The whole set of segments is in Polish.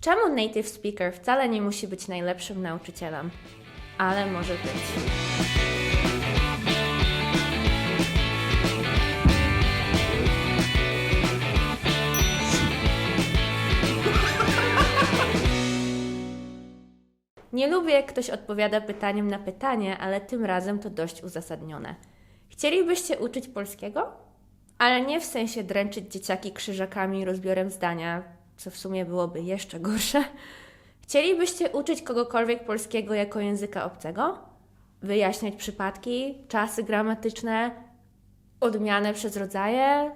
Czemu native speaker wcale nie musi być najlepszym nauczycielem? Ale może być. Nie lubię, jak ktoś odpowiada pytaniem na pytanie, ale tym razem to dość uzasadnione. Chcielibyście uczyć polskiego? Ale nie w sensie dręczyć dzieciaki krzyżakami i rozbiorem zdania, co w sumie byłoby jeszcze gorsze. Chcielibyście uczyć kogokolwiek polskiego jako języka obcego? Wyjaśniać przypadki, czasy gramatyczne, odmianę przez rodzaje,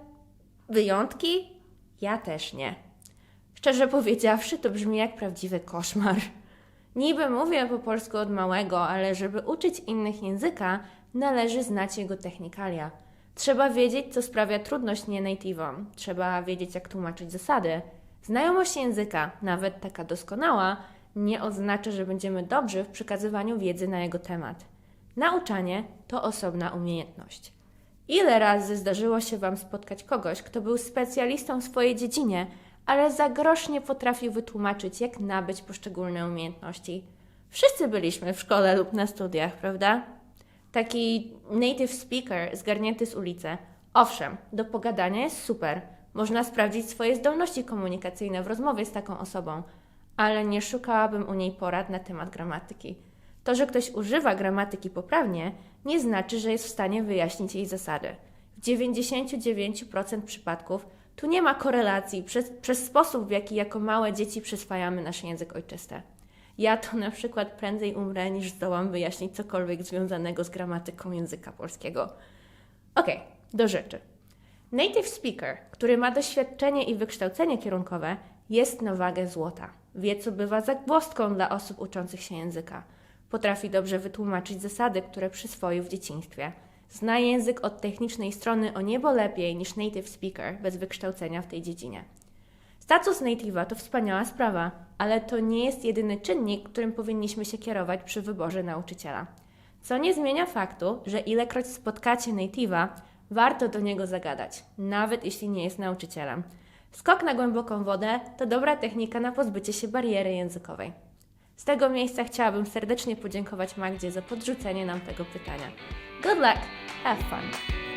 wyjątki? Ja też nie. Szczerze powiedziawszy, to brzmi jak prawdziwy koszmar. Niby mówię po polsku od małego, ale żeby uczyć innych języka, należy znać jego technikalia. Trzeba wiedzieć, co sprawia trudność nie-native'om. Trzeba wiedzieć, jak tłumaczyć zasady. Znajomość języka, nawet taka doskonała, nie oznacza, że będziemy dobrzy w przekazywaniu wiedzy na jego temat. Nauczanie to osobna umiejętność. Ile razy zdarzyło się Wam spotkać kogoś, kto był specjalistą w swojej dziedzinie, ale za grosz nie potrafił wytłumaczyć, jak nabyć poszczególne umiejętności? Wszyscy byliśmy w szkole lub na studiach, prawda? Taki native speaker zgarnięty z ulicy. Owszem, do pogadania jest super. Można sprawdzić swoje zdolności komunikacyjne w rozmowie z taką osobą, ale nie szukałabym u niej porad na temat gramatyki. To, że ktoś używa gramatyki poprawnie, nie znaczy, że jest w stanie wyjaśnić jej zasady. W 99% przypadków tu nie ma korelacji przez, przez sposób, w jaki jako małe dzieci przyswajamy nasz język ojczysty. Ja to na przykład prędzej umrę, niż zdołam wyjaśnić cokolwiek związanego z gramatyką języka polskiego. Okej, do rzeczy. Native speaker, który ma doświadczenie i wykształcenie kierunkowe, jest na wagę złota. Wie, co bywa zagwozdką dla osób uczących się języka. Potrafi dobrze wytłumaczyć zasady, które przyswoił w dzieciństwie. Zna język od technicznej strony o niebo lepiej niż native speaker bez wykształcenia w tej dziedzinie. Status native'a to wspaniała sprawa, ale to nie jest jedyny czynnik, którym powinniśmy się kierować przy wyborze nauczyciela. Co nie zmienia faktu, że ilekroć spotkacie native'a, warto do niego zagadać, nawet jeśli nie jest nauczycielem. Skok na głęboką wodę to dobra technika na pozbycie się bariery językowej. Z tego miejsca chciałabym serdecznie podziękować Magdzie za podrzucenie nam tego pytania. Good luck, have fun!